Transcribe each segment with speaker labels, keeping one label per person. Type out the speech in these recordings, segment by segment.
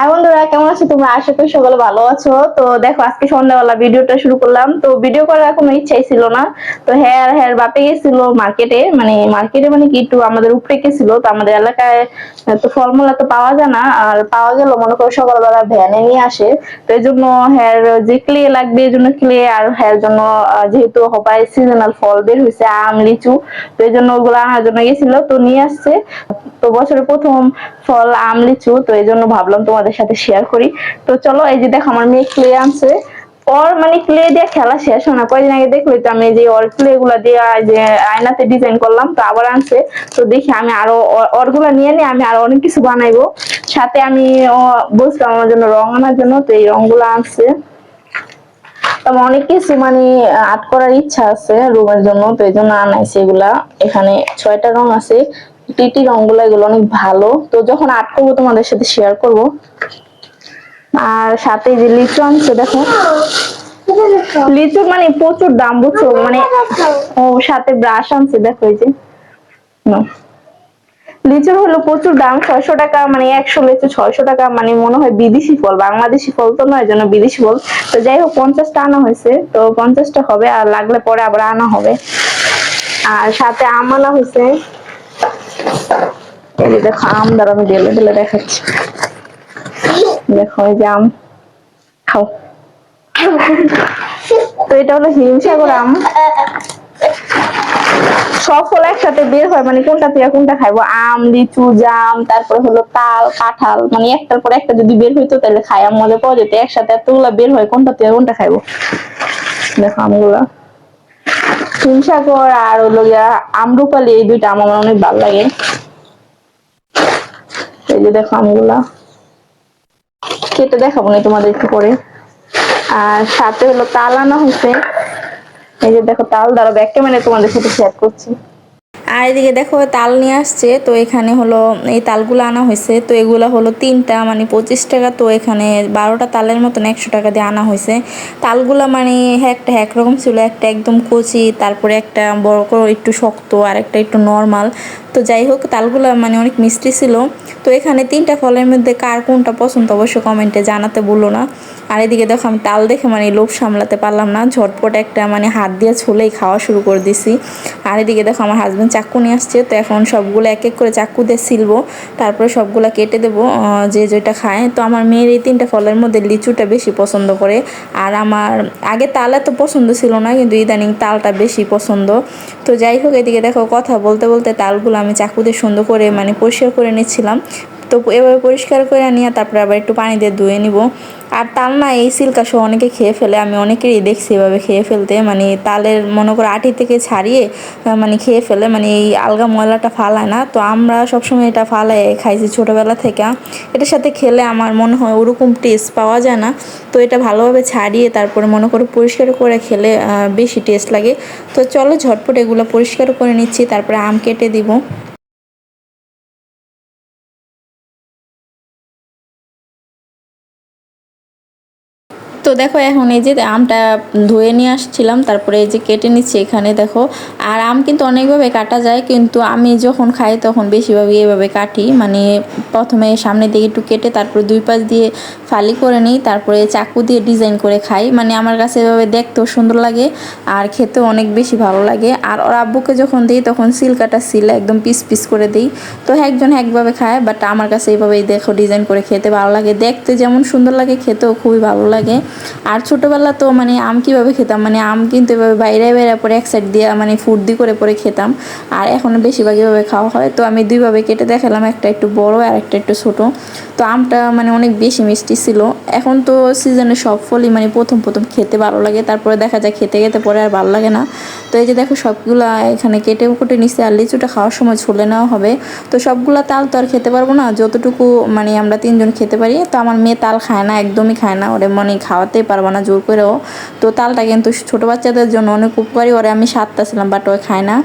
Speaker 1: High বন্ধুরা, কেমন আছো তোমরা? আশা করি সকলে ভালো আছো। তো দেখো, আজকে সন্ধ্যাবেলা ভিডিওটা শুরু করলাম। তো ভিডিও করার কোনো ইচ্ছাই ছিল না। তো হ্যাঁ হ্যাঁ বাপে গেছিল মার্কেটে মানে মার্কেটে মানে কি একটু আমাদের উপরে গেছিল তো আমাদের এলাকায় তো ফলমূল এত পাওয়া যায় না। আর পাওয়া গেল মনে করো সকালবেলা ভ্যানে নিয়ে আসে। তো এই জন্য হ্যার যে ক্লে লাগবে, এই জন্য ক্লে আর হ্যার জন্য যেহেতু হবাই সিজনাল ফল বের হয়েছে, আম, লিচু, তো এই জন্য ওগুলো আনার জন্য গেছিল। তো নিয়ে আসছে। তো বছরের প্রথম ফল, আম, লিচু, তো এই জন্য ভাবলাম তোমাদের সাথে শেয়ার করি। তো চলো, এই যে দেখো, আমার মেয়ে ক্লে আনছে। ওর মানে ক্লে দিয়ে খেলা শেষ হয় না। কয়দিন আগে দেখলি তো আমি যে ওর ক্লে গুলা দিয়ে যে আয়নাতে ডিজাইন করলাম, তো আবার আনছে। তো দেখি আমি আরও ওর- ওরগুলা নিয়ে নিয়ে আমি আরও অনেক কিছু বানাইবো। সাথে আমি বলছিলাম আমার জন্য রং আনার জন্য, তো এই রংগুলো আনছে। তবে অনেক কিছু মানে আর্ট করার ইচ্ছা আছে রুমের জন্য, তো এই জন্য আনাইছে এগুলা। এখানে ছয়টা রং আছে। টিটি রংগুলো এগুলো অনেক ভালো। তো যখন আর্ট করব তোমাদের সাথে শেয়ার করব। আর সাথে যে লিচু আনছে দেখো। লিচুর মানে প্রচুর দাম, বুঝছ? মানে ও সাথে ব্রাশ আনছে, দেখো এই যে। লিচুর হলো প্রচুর দাম, ছয়শো টাকা মানে একশো লিচু ছয়শো টাকা মানে মনে হয় বিদেশি ফল, বাংলাদেশি ফল তো নয় জন্য বিদেশি ফল। তো যাই হোক, পঞ্চাশটা আনা হয়েছে, তো পঞ্চাশটা হবে, আর লাগলে পরে আবার আনা হবে। আর সাথে আম হয়েছে। এই যে দেখো আম আমি দেখাচ্ছি। দেখো এই যে আম। খাও। তো এটা হলো হিমসাগর আম। সব ফল একসাথে বের হয় মানে কোনটা থেকে কোনটা খাইবো? আম, লিচু, জাম, তারপরে হলো তাল, কাঁঠাল মানে একটার পর একটা যদি বের হইতো তাহলে খাই। আম মজা পাওয়া যেত, একসাথে এতগুলা বের হয়, কোনটা থেকে কোনটা খাইবো? দেখো আমগুলা। হিমসাগর আর হলো গিয়া আমরুপালি এই দুইটা আমার অনেক ভালো লাগে। এই যে দেখো আমগুলা। কেটে দেখাবো না তোমাদের একটু পরে। আর সাথে হলো তাল আনা হয়েছে। এই যে দেখো তাল দ্বারা ব্যাগ মানে তোমাদের সাথে শেয়ার করছি।
Speaker 2: আর এদিকে দেখো, তাল নিয়ে আসছে। তো এখানে হলো, এই তালগুলো আনা হয়েছে। তো এগুলো হলো তিনটা মানে পঁচিশ টাকা। তো এখানে বারোটা তালের মতন একশো টাকা দিয়ে আনা হয়েছে। তালগুলো মানে একটা এক রকম ছিল, একটা একদম কচি, তারপরে একটা বড় করে একটু শক্ত, আর একটা একটু নর্মাল তো যাই হোক, তালগুলো মানে অনেক মিষ্টি ছিল। তো এখানে তিনটা ফলের মধ্যে কার কোনটা পছন্দ, অবশ্যই কমেন্টে জানাতে বলল না। আর এদিকে দেখো আমি তাল দেখে মানে লোভ সামলাতে পারলাম না, ঝটপট একটা মানে হাত দিয়ে ছুলেই খাওয়া শুরু করে দিছি। আর এদিকে দেখো আমার হাজব্যান্ড চাকু নিয়ে আসছে, তো এখন সবগুলো এক এক করে চাক্কু দিয়ে সিলবো, তারপরে সবগুলো কেটে দেবো যে যেটা খায়। তো আমার মেয়ের এই তিনটা ফলের মধ্যে লিচুটা বেশি পছন্দ করে, আর আমার, আগে তাল এত পছন্দ ছিল না, কিন্তু ইদানিং তালটা বেশি পছন্দ। তো যাই হোক, এদিকে দেখো কথা বলতে বলতে তালগুলো আমি চাকু দিয়ে সুন্দর করে মানে পরিষ্কার করে নিচ্ছিলাম। তো এভাবে পরিষ্কার করে নিয়ে তারপরে আবার একটু পানি দিয়ে ধুয়ে নিব। আর তাল না, এই সিল্কা সহ অনেকে খেয়ে ফেলে, আমি অনেকেরই দেখছি এভাবে খেয়ে ফেলতে। মানে তালের মনে করো আটি থেকে ছাড়িয়ে মানে খেয়ে ফেলে মানে এই আলগা ময়লাটা ফালায় না। তো আমরা সবসময় এটা ফালাই খাইছি ছোটোবেলা থেকে। এটার সাথে খেলে আমার মনে হয় ওরকম টেস্ট পাওয়া যায় না। তো এটা ভালোভাবে ছাড়িয়ে তারপরে মনে করো পরিষ্কার করে খেলে বেশি টেস্ট লাগে। তো চলো ঝটপট এগুলো পরিষ্কার করে নিচ্ছি, তারপরে আম কেটে দিব। তো দেখো এখন এই যে আমটা ধুয়ে নিয়ে আসছিলাম, তারপরে এই যে কেটে নিচ্ছি এখানে দেখো। আর আম কিন্তু অনেকভাবে কাটা যায়, কিন্তু আমি যখন খাই তখন বেশিরভাগই এভাবে কাটি। মানে প্রথমে সামনের দিকে একটু কেটে তারপরে দুই পাশ দিয়ে ফালি করে নিই, তারপরে চাকু দিয়ে ডিজাইন করে খাই। মানে আমার কাছে এভাবে দেখতেও সুন্দর লাগে আর খেতেও অনেক বেশি ভালো লাগে। আর ওর আব্বুকে যখন দিই তখন সিল কাটা সিল, একদম পিস পিস করে দিই। তো একজন একভাবে খায় বাট আমার কাছে এইভাবেই দেখো ডিজাইন করে খেতে ভালো লাগে। দেখতে যেমন সুন্দর লাগে, খেতেও খুবই ভালো লাগে। আর ছোটোবেলা তো মানে আম কীভাবে খেতাম? মানে আম কিন্তু এভাবে বাইরে বাইরে পরে এক সাইড দিয়ে মানে ফুর্দি করে পরে খেতাম। আর এখন বেশিরভাগ এভাবে খাওয়া হয়। তো আমি দুইভাবে কেটে দেখালাম, একটা একটু বড় আর একটা একটু ছোট। তো আমটা মানে অনেক বেশি মিষ্টি ছিল। এখন তো সিজনে সব ফলই মানে প্রথম প্রথম খেতে ভালো লাগে। তারপরে দেখা যায় খেতে খেতে পরে আর ভালো লাগে না। তো এই যে দেখো সবগুলা এখানে কেটে কুটে নিচ্ছে আর লিচুটা খাওয়ার সময় ছুলে নেওয়া হবে। তো সবগুলা তাল তো আর খেতে পারব না। যতটুকু মানে আমরা তিনজন খেতে পারি, তো আমার মেয়ে তাল খায় না, একদমই খায় না। ওরে মানে খাওয়াতেই পারব না জোর করেও। তো তালটা কিন্তু ছোটো বাচ্চাদের জন্য অনেক উপকারী। করে আমি সাতটা ছিলাম বাট ও খায় না।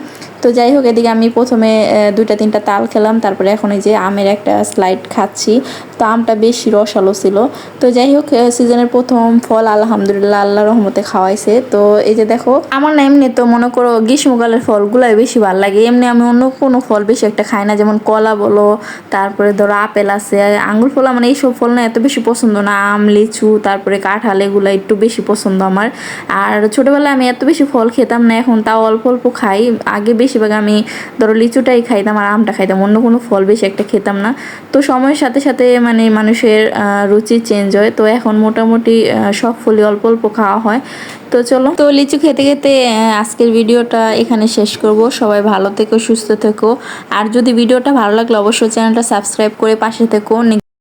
Speaker 2: তো যাই হোক, এদিকে আমি প্রথমে দুইটা, তিনটা তাল খেলাম। তারপরে এখন এই যে আমের একটা স্লাইড খাচ্ছি। তো আমটা বেশি রসালো ছিল। তো যাই হোক সিজনের প্রথম ফল আলহামদুলিল্লাহ আল্লাহ রহমতে খাওয়াইছে। তো এই যে দেখো, আমার না এমনি তো মনে করো গ্রীষ্মকালের ফলগুলাই বেশি ভালো লাগে। এমনি আমি অন্য কোনো ফল বেশি একটা খাই না। যেমন কলা বলো, তারপরে ধরো আপেল আছে, আঙ্গুর ফল আমার এইসব ফল না এত বেশি পছন্দ না। আম, লিচু, তারপরে কাঁঠাল এগুলো একটু বেশি পছন্দ আমার। আর ছোটবেলায় আমি এত বেশি ফল খেতাম না, এখন তাও অল্প অল্প খাই। আগে বেশিরভাগ আমি ধরো লিচুটাই খাইতাম আর আমটা খাইতাম, অন্য কোনো ফল বেশি একটা খেতাম না। তো সময়ের সাথে সাথে মানে মানুষের রুচি চেঞ্জ হয়। তো এখন মোটামুটি সব ফলই অল্প অল্প খাওয়া হয়। তো চলো। তো লিচু খেতে খেতে আজকের ভিডিওটা এখানে শেষ করব। সবাই ভালো থেকো, সুস্থ থেকো। আর যদি ভিডিওটা ভালো লাগলে, অবশ্যই চ্যানেলটা সাবস্ক্রাইব করে পাশে থেকো।